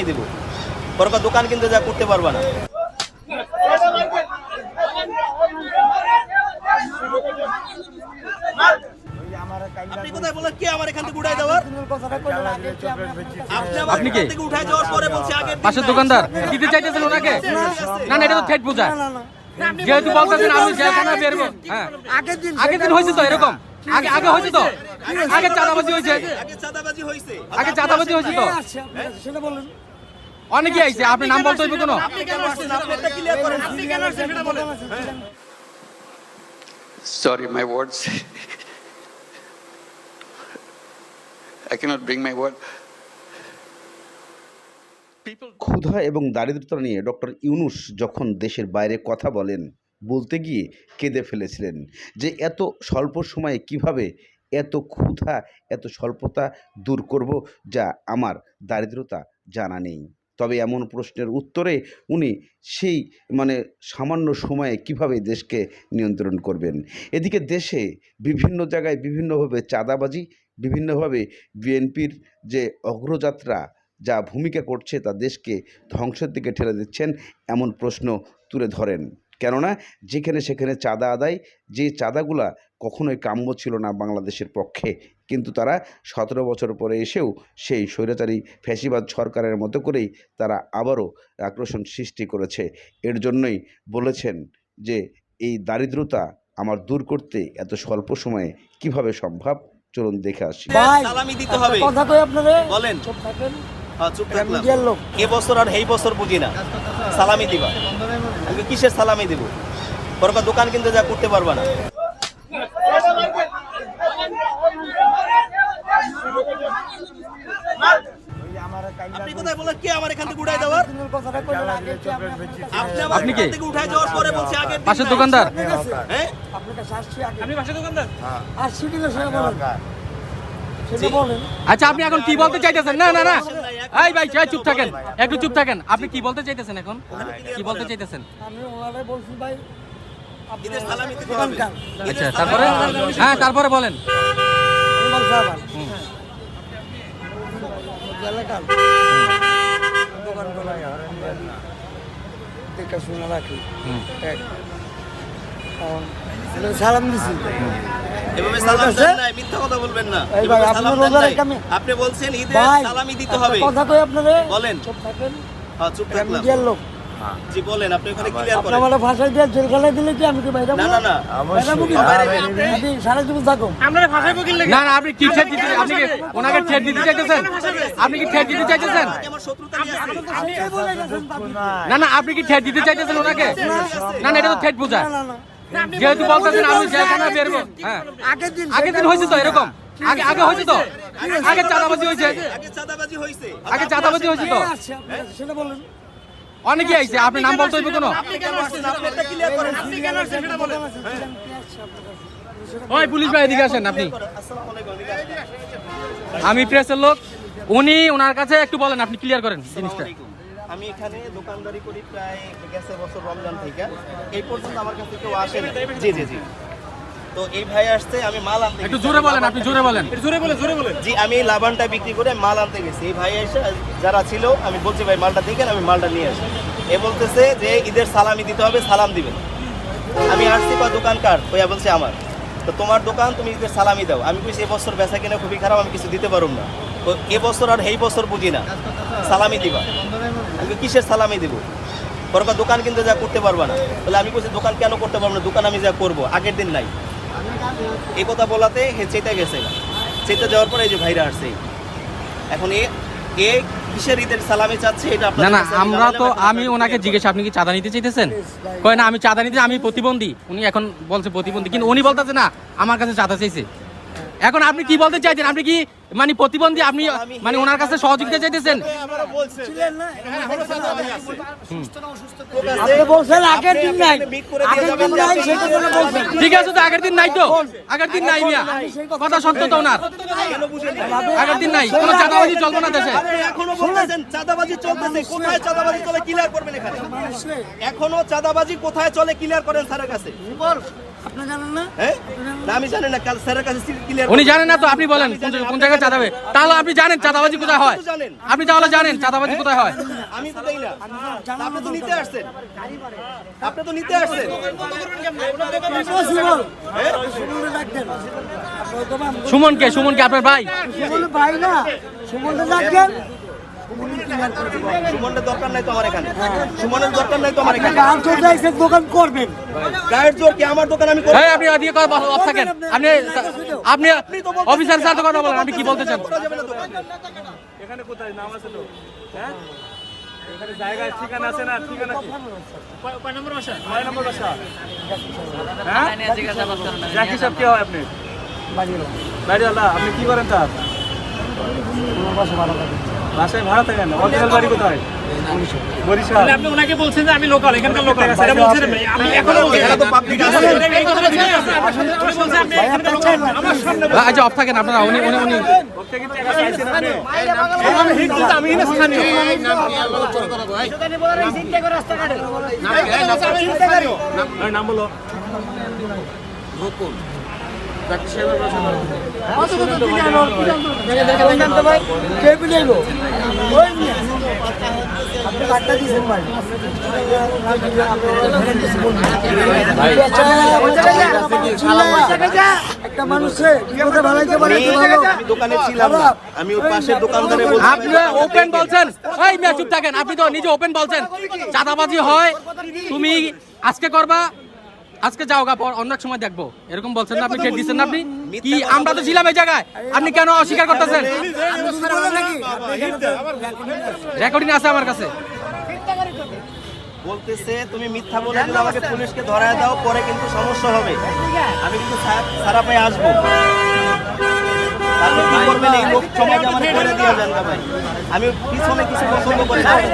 সালামি দিব। পরে দোকান কিন্তু যা করতে পারবা না। আপনি কোথায় বলেন কে আমার এখান থেকে উঠাই দেওয়ার? আপনি আমার আপনি এখান কে? থেকে উঠাই যাওয়ার পরে বলছে আগে পাশের দোকানদার। দিতে চাইতেছেন ওনাকে? না না এটা তো ঠেট বোঝা। যেহেতু বলতেছেন আমি জেলখানা বেরবো হ্যাঁ। আগের দিন আগের দিন হয়েছে তো এরকম? আগে আগে হয়েছে তো? আগে চাঁদাবাজি হয়েছে। আগে চাঁদাবাজি হয়েছে। আগে চাঁদাবাজি হয়েছে তো? সেটা বলুন। অনেকে আইছে আপনি নাম বলতে হইবে কোনো? my words. I cannot bring my word. People ক্ষুধা এবং দারিদ্রতা নিয়ে ডক্টর ইউনুস যখন দেশের বাইরে কথা বলেন বলতে গিয়ে কেঁদে ফেলেছিলেন যে এত স্বল্প সময়ে কীভাবে এত ক্ষুধা এত স্বল্পতা দূর করব যা আমার দারিদ্রতা জানা নেই। তবে এমন প্রশ্নের উত্তরে উনি সেই মানে সামান্য সময়ে কীভাবে দেশকে নিয়ন্ত্রণ করবেন। এদিকে দেশে বিভিন্ন জায়গায় বিভিন্নভাবে চাঁদাবাজি, বিভিন্নভাবে বিএনপির যে অগ্রযাত্রা, যা ভূমিকা করছে তা দেশকে ধ্বংসের দিকে ঠেলে দিচ্ছেন এমন প্রশ্ন তুলে ধরেন। কেননা যেখানে সেখানে চাঁদা আদায়, যে চাঁদাগুলা কখনোই কাম্য ছিল না বাংলাদেশের পক্ষে কিন্তু তারা সতেরো বছর পরে এসেও সেই স্বৈরাচারী ফ্যাসিবাদ সরকারের মতো করেই তারা আবারও আক্রোশন সৃষ্টি করেছে। এর জন্যই বলেছেন যে এই দারিদ্রতা আমার দূর করতে এত স্বল্প সময়ে কীভাবে সম্ভব? চলুন দেখে আসি। সালামি দিতে হবে। কথা কই আপনারে? বলেন। চুপ থাকেন। হ্যাঁ, চুপ থাকলাম। লোক। এ বছর আর এই বছর বুঝি না। সালামি দিবা। আমি কিসের সালামি দিব? পরে কয়, দোকান কিন্তু যা করতে পারবা না। আপনি কোথায় বলেন? কে আমার এখান থেকে উঠাই দেওয়ার? কথাটা কি আপনি থেকে উঠাই যাওয়ার পরে বলছে আগে পাশের দোকানদার? হ্যাঁ আপনি দোকানদার? বলেন। আচ্ছা আপনি এখন কি বলতে চাইতেছেন? না না না। এই ভাই এই চুপ থাকেন একটু চুপ থাকেন। আপনি কি বলতে চাইতেছেন এখন? কি বলতে চাইতেছেন? আমি ওনারে বলছি ভাই আচ্ছা তারপরে? হ্যাঁ তারপরে বলেন। দেখে শুনে রাখি। সালাম দিছি। এভাবে সালাম দেন মিথ্যা কথা বলবেন না। আপনি বলছেন ঈদের সালামি দিতে হবে। কথা কই আপনারে? বলেন। চুপ থাকেন। হ্যাঁ চুপ থাকলাম। লোক। জি বলেন আপনি ওখানে ক্লিয়ার করেন। আমার ভাষায় দিয়ে জেলখানায় দিলে কি আমি কি বাইরে না না না বাইরে সারা জীবন থাকো না না আপনি কি ঠেট দিতে আপনি কি ওনাকে ঠেট দিতে চাইতেছেন? আপনি কি ঠেট দিতে চাইতেছেন। না না আপনি কি ঠেট দিতে চাইতেছেন ওনাকে? না না এটা তো ঠেট বোঝা। না না না। যেহেতু বলতেছেন আমি জেলখানা বেরবো। হ্যাঁ। আগের দিন আগের দিন হয়েছে তো এরকম? আগে আগে হয়েছে তো? আগে চাঁদাবাজি হয়েছে? আগে চাঁদাবাজি হয়েছে। আগে চাঁদাবাজি হয়েছে তো? কাছে, সেটা বলেন। অনেকে আইছে আপনি নাম বলতে হইবে কোনো? ওই পুলিশ ভাই এদিকে আসেন আপনি। আসেন। আমি প্রেসের লোক উনি ওনার কাছে একটু বলেন আপনি ক্লিয়ার করেন জিনিসটা। আমি এখানে দোকানদারি করি প্রায় গেছে বছর রমজান থেকে। এই পর্যন্ত আমার কাছে কেউ আসে না জি জি জি। তো এই ভাই আসছে আমি মাল আনতে একটু। জোরে বলেন আপনি জোরে বলেন। জি আমি লাবানটা বিক্রি করে মাল আনতে গেছি। এই ভাই এসে যারা ছিল আমি বলছি ভাই মালটা দেখেন আমি মালটা নিয়ে আসি। এ বলতেছে যে ঈদের সালামি দিতে হবে সালাম দিবেন। আমি আসছি বা দোকান কার? ওইয়া বলছে আমার। তো তোমার দোকান তুমি ঈদের সালামি দাও। আমি কইছি এবছর বেচা কিনা খুবই খারাপ আমি কিছু দিতে পারুম না। তো এবছর আর এই বছর বুঝি না। সালামি দিবা। আমি কিসের সালামি দিব? পরে কয়, দোকান কিন্তু যা করতে পারবা না। তাহলে আমি কইছি দোকান কেন করতে পারব না? দোকান আমি যা করব আগের দিন নাই। এই কথা বলাতে হে চেতে গেছে। চেতে যাওয়ার পরে এই যে ভাইরা আসছে। এখন এ এ কিসের ঈদের সালামি চাচ্ছে এটা না না আমরা তো আমি ওনাকে জিজ্ঞেস আপনি কি চাঁদা নিতে চাইতেছেন? কয় না আমি চাঁদা নিতে আমি প্রতিবন্ধী। উনি এখন বলছে প্রতিবন্ধী। কিন্তু উনি বলতেছে না আমার কাছে চাঁদা চাইছে। এখন আপনি কি বলতে চাইছেন? আপনি কি মানে প্রতিবন্ধী আপনি মানে ওনার কাছে সহযোগিতা চাইতেছেন? ছিলেন না? লোক আছে, আপনি বলছেন আগের দিন নাই। আপনি মিট করে দিয়ে আগের যাবেন দিন যে নাই আপনি- সেটা জন্য বলছেন। ঠিক আছে তো আগের দিন নাই তো? আগের দিন নাই মিয়া। কথা সত্য তো ওনার। কেন বুঝেন? না? আগের দিন নাই। কোনো চাঁদাবাজি চলবে না দেশে। এখনও চাঁদাবাজি কোথায় চাঁদাবাজি চলে? ক্লিয়ার এখনও। চাঁদাবাজি কোথায় চলে? ক্লিয়ার করেন স্যারের কাছে। আপনি জানেন না? হ্যাঁ? আমি জানি না কাল স্যারের কাছে ক্লিয়ার উনি জানেন না তো আপনি বলেন কোন জায়গায়- কোন জায়গায় চাঁদা হবে তাহলে আপনি জানেন চাঁদাবাজি কোথায় হয়। আপনি তাহলে জানেন চাঁদাবাজি কোথায় হয়। আমি তো দেই না। আপনি তো নিতে আসছেন। আপনি তো নিতে আসছেন। সুমন কে সুমন সুমনকে আপনার ভাই। সুমন ভাই না সুমন সুমনের দরকার নাই তো আমার এখানে। সুমনের দরকার নাই তো আমার এখানে। গান চলতে এসে দোকান করবেন। গায়ের জোর কি? আমার দোকান আমি করব? আপনি ওদিকে কথা বল- অফ থাকেন। আপনি আপনি অফিসার সাথে কথা বলেন আপনি কি বলতে চান করা যাবে না দোকান। এখানে কোথায়? নাম আছে তো? হ্যাঁ? এখানে ঠিকানা আছে না? ঠিকানা কি? কয়- কয় নম্বর বাসা? কয় নম্বর বাসা? হ্যাঁ? জাকি সাহেব। কি হয় আপনি? বাড়ি আল্লাহ আপনি কি করেন তার? বাসায় ভাড়া থাকেন অরিজিনাল বাড়ি কোথায় বরিশাল আপনি ওনাকে বলছেন যে আমি লোকাল এখানকার লোকাল সেটা বলছেন আমি এখনও বলছি এটা তো পাবলিক আছে এই কথাটা ছিল না। উনি আপনি এখানকার লোকাল আমার সামনে আচ্ছা অফ থাকেন আপনারা উনি উনি উনি নাম বলো একটা মানুষে বিপদে ভালাইতে পারে আমি কি ভালো আমি দোকানে ছিলাম আমি ওই পাশের দোকানদারে বলছি। আপনি ওপেন বলছেন এই মিয়া চুপ থাকেন আপনি তো নিজে ওপেন বলছেন। চাঁদাবাজি হয় তুমি আজকে করবা আজকে যাও গা পর অন্য সময় দেখব। এরকম বলছেন না আপনি ঠেট দিচ্ছেন না আপনি? কি আমরা তো ছিলাম এই জায়গায় আপনি কেন অস্বীকার করতেছেন? নাকি? রেকর্ডিং আছে আমার কাছে। বলতেছে তুমি মিথ্যা বলে আমাকে পুলিশকে ধরায় দাও পরে কিন্তু সমস্যা হবে। আমি কিন্তু সারা পায়ে আসব। আমি পিছনে কিছু পছন্দ করি। না আপনি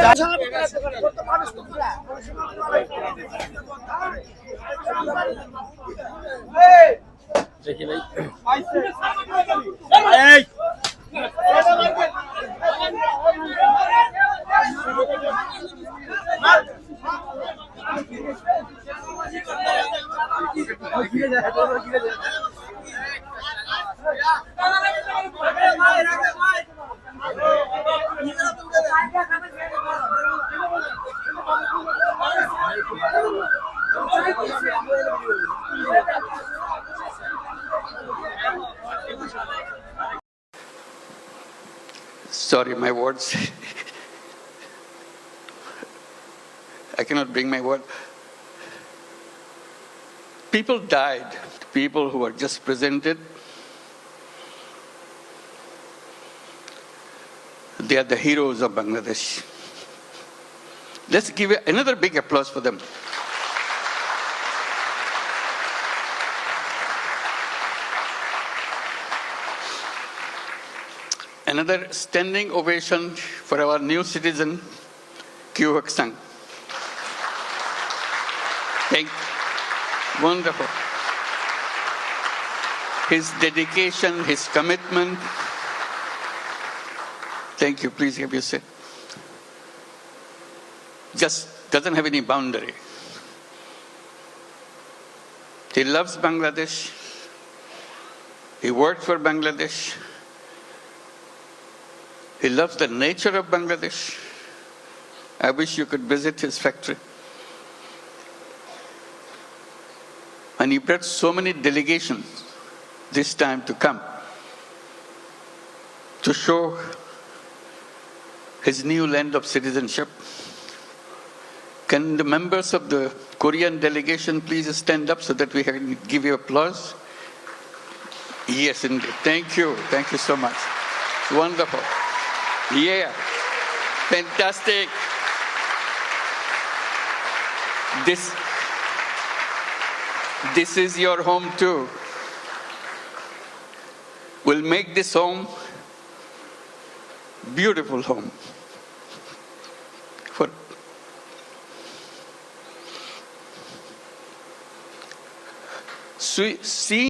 Sorry, my words. I cannot bring my word. People died, people who were just presented. They are the heroes of Bangladesh. Let's give another big applause for them. Another standing ovation for our new citizen, Kyu Hak Sang. Thank Wonderful. His dedication, his commitment. Thank you. Please have your seat. Just doesn't have any boundary. He loves Bangladesh. He worked for Bangladesh. He loves the nature of Bangladesh. I wish you could visit his factory. And he brought so many delegations this time to come to show his new land of citizenship. Can the members of the Korean delegation please stand up so that we can give you applause? Yes, indeed. Thank you. Thank you so much. Wonderful. Yeah. Fantastic. This this is your home too. We'll make this home beautiful home for see